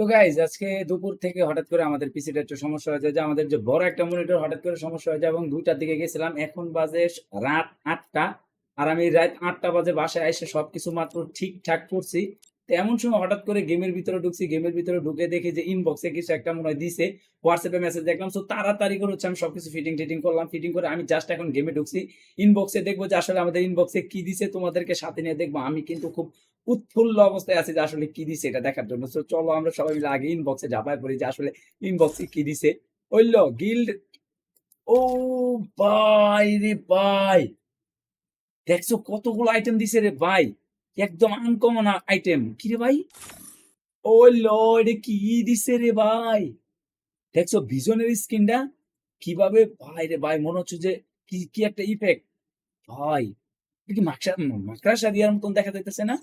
তো গাইজ আজকে দুপুর থেকে হঠাৎ করে আমাদের পিসিটা একটু সমস্যা হয়ে যায় যে আমাদের যে বড় একটা মনিটর হঠাৎ করে সমস্যা হয়ে যায় এবং দুইটার দিকে গেছিলাম, এখন বাজে রাত আটটা আর আমি রাত আটটা বাজে বাসায় এসে সবকিছু মাত্র ঠিকঠাক করছি। তো এমন সময় হঠাৎ করে গেমের ভিতরে ঢুকছি গেমের ভিতরে ঢুকে দেখি যে ইনবক্সে কিছু একটা মনে হয় দিছে হোয়াটসঅ্যাপে মেসেজ দেখলাম সো তাড়াতাড়ি করে হচ্ছে আমি সবকিছু ফিটিং টিটিং করলাম ফিটিং করে আমি জাস্ট এখন গেমে ঢুকছি। ইনবক্সে দেখব যে আসলে আমাদের ইনবক্সে কি দিছে, তোমাদেরকে সাথে নিয়ে দেখব। আমি কিন্তু খুব উৎফুল্ল অবস্থায় আছি যে আসলে কি দিছে এটা দেখার জন্য। চলো আমরা সবাই মিলে আগে ইনবক্সে ঝাঁপায় পড়ি যে আসলে ইনবক্সে কি দিছে। ওইল গিল্ড ও ভাই রে ভাই। দেখছ কতগুলো আইটেম দিছে রে ভাই। একদম আনকমন আইটেম কি রে ভাই? ওই লো এটা কি দিছে রে ভাই? দেখছ ভিজনের স্কিনটা কীভাবে? ভাই রে ভাই, মনে হচ্ছে যে কি কি একটা ইফেক্ট ভাই কি মাকড়া মাকড়াসা দিয়ার মতন দেখা যাইতেছে না?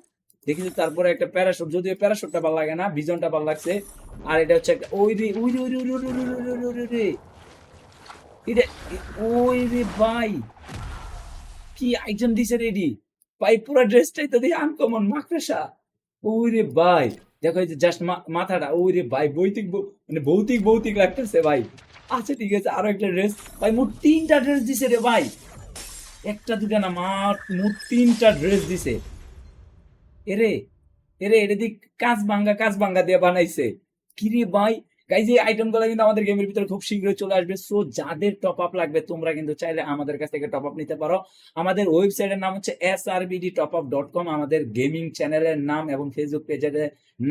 দেখি যে তারপরে একটা প্যারাশুট যদিও প্যারাশুটটা ভালো লাগে না ভিজনটা ভালো লাগছে। আর এটা হচ্ছে একটা ওই রে ওই রে ওই রে ওই রে ওই রে, ওই রে, এটা ওই রে ভাই। কি আইটেম দিছে রেডি ভাই পুরো ড্রেসটাই তো দিয়ে আনকমন ওই রে ভাই দেখো এই যে জাস্ট মাথাটা ওই রে ভাই ভৌতিক ভৌ- মানে ভৌতিক ভৌতিক লাগতেছে ভাই। আচ্ছা ঠিক আছে আরও একটা ড্রেস ভাই মোট তিনটা ড্রেস দিছে রে ভাই। একটা দুটা না মাঠ মোট তিনটা ড্রেস দিছে। এরে এরে এটা দিক কাঁচ ভাঙ্গা কাঁচ ভাঙ্গা দিয়ে বানাইছে। কি রে ভাই? গাইজ এই আইটেমগুলো কিন্তু আমাদের গেমের ভিতরে খুব শীঘ্রই চলে আসবে। সো যাদের টপ আপ লাগবে, তোমরা কিন্তু চাইলে আমাদের কাছ থেকে টপ আপ নিতে পারো। আমাদের ওয়েবসাইটের নাম হচ্ছে S R BD top up dot com আমাদের গেমিং চ্যানেলের নাম এবং ফেসবুক পেজের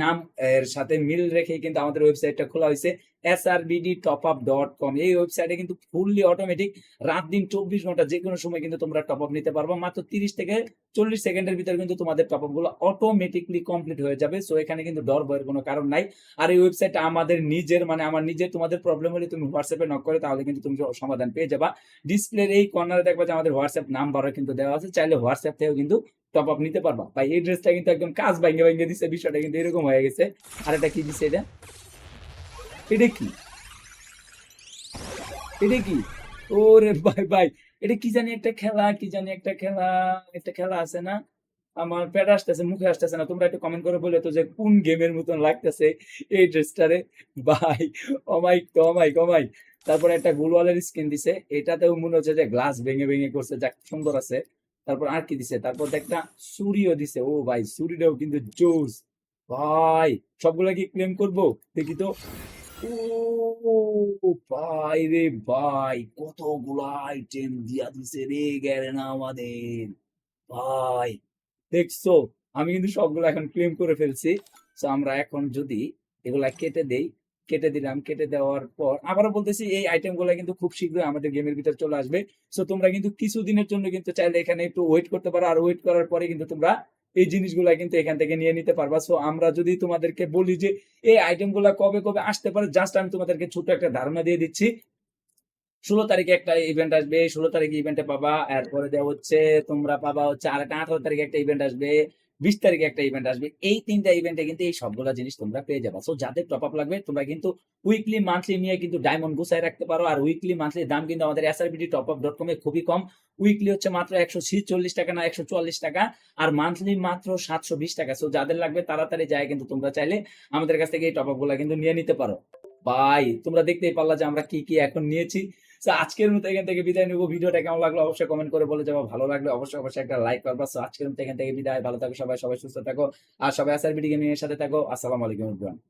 নাম, এর সাথে মিল রেখে কিন্তু আমাদের ওয়েবসাইটটা খোলা হয়েছে S R BD top up dot com এই ওয়েবসাইটে কিন্তু ফুললি অটোমেটিক রাত দিন চব্বিশ ঘণ্টা যে কোনো সময় কিন্তু তোমরা টপ আপ নিতে পারব। মাত্র তিরিশ থেকে চল্লিশ সেকেন্ডের ভিতরে কিন্তু তোমাদের টপ আপগুলো অটোমেটিকলি কমপ্লিট হয়ে যাবে। সো এখানে কিন্তু ডর ভয়ের কোনো কারণ নাই। আর এই ওয়েবসাইটটা আমাদের নিজের মানে আমার নিজের তোমাদের প্রবলেম হলে তুমি হোয়াটসঅ্যাপে নক করে তাহলে কিন্তু তুমি সমাধান পেয়ে যাবা। ডিসপ্লের এই কর্নারে দেখবা যে আমাদের হোয়াটসঅ্যাপ নাম্বারও কিন্তু দেওয়া আছে। চাইলে হোয়াটসঅ্যাপ থেকেও কিন্তু টপ আপ নিতে পারবা। ভাই এই ড্রেসটা কিন্তু একদম কাজ ভাঙ্গে ভাঙ্গে দিচ্ছে বিষয়টা কিন্তু এরকম হয়ে গেছে। আর এটা কি দিছে এটা? এটা কি? এটা কি? ওরে ভাই ভাই, এটা কি জানি একটা খেলা, কি জানি একটা খেলা একটা খেলা আছে না? আমার পেট আসতেছে, মুখে আসতেছে না। তোমরা একটু কমেন্ট করে বলে তো যে কোন গেমের মতন লাগতেছে এই ড্রেসটারে? ভাই অমাইক তো অমাইক অমাইক তারপরে একটা গুলওয়ালের স্কিন দিছে। এটাতেও মনে হচ্ছে যে গ্লাস ভেঙে ভেঙে করছে, যাক সুন্দর আছে। তারপর আর কি দিছে? তারপর একটা সুরিও দিছে। ও ভাই সুরিটাও কিন্তু জোস। ভাই, সবগুলা কি ক্লেম করব? দেখি তো। ও ভাই রে ভাই, কতগুলা আইটেম দিয়া দিছে রে গেলে না আমাদের। ভাই, দেখছ? আমি কিন্তু সবগুলো এখন ক্লেম করে ফেলছি। তো আমরা এখন যদি এগুলা কেটে দেই, কেটে দিলাম, কেটে দেওয়ার পর আবারও বলতেছি, এই আইটেমগুলা কিন্তু খুব শীঘ্রই আমাদের গেমের ভিতরে চলে আসবে। সো তোমরা কিন্তু কিছুদিনের জন্য কিন্তু চাইলে এখানে একটু ওয়েট করতে পারো। আর ওয়েট করার পরে কিন্তু তোমরা এই জিনিসগুলা কিন্তু এখান থেকে নিয়ে নিতে পারবা। সো আমরা যদি তোমাদেরকে বলি যে, এই আইটেমগুলা কবে কবে আসতে পারে জাস্ট আমি তোমাদেরকে ছোট একটা ধারণা দিয়ে দিচ্ছি। ষোলো তারিখে একটা ইভেন্ট আসবে, ষোলো তারিখে ইভেন্টে পাবা, এরপরে দেওয়া হচ্ছে, তোমরা পাবা হচ্ছে আর একটা আঠারো তারিখে একটা ইভেন্ট আসবে। বিশ তারিখে একটা ইভেন্ট আসবে। এই তিনটা ইভেন্টে কিন্তু এই সবগুলা জিনিস তোমরা পেয়ে যাবা। সো যাদের টপ আপ লাগবে, তোমরা কিন্তু উইকলি মান্থলি নিয়ে কিন্তু ডায়মন্ড গুছায় রাখতে পারো। আর উইকলি মান্থলি দাম কিন্তু আমাদের এসআরবিডি টপ আপ ডট কমে খুবই কম। উইকলি হচ্ছে মাত্র একশো ছিচল্লিশ টাকা না, একশো চুয়াল্লিশ টাকা। আর মান্থলি মাত্র সাতশো বিশ টাকা। সো যাদের লাগবে, তাড়াতাড়ি যায় কিন্তু তোমরা চাইলে আমাদের কাছ থেকে এই টপ আপগুলা কিন্তু নিয়ে নিতে পারো। ভাই তোমরা দেখতেই পারলা যে আমরা কি কি এখন নিয়েছি। তো আজকের মতো এখান থেকে বিদায় নেব। ভিডিওটা কেমন লাগল অবশ্যই কমেন্ট করে বলে যাব। ভালো লাগলে অবশ্যই অবশ্যই একটা লাইক করবা। সো আজকের মতো এখান থেকে বিদায়। ভালো থাকো সবাই সবাই সুস্থ থাকো। আর সবাই আসার ভিডিও নিয়ে সাথে থাকো। আসসালামু আলাইকুম.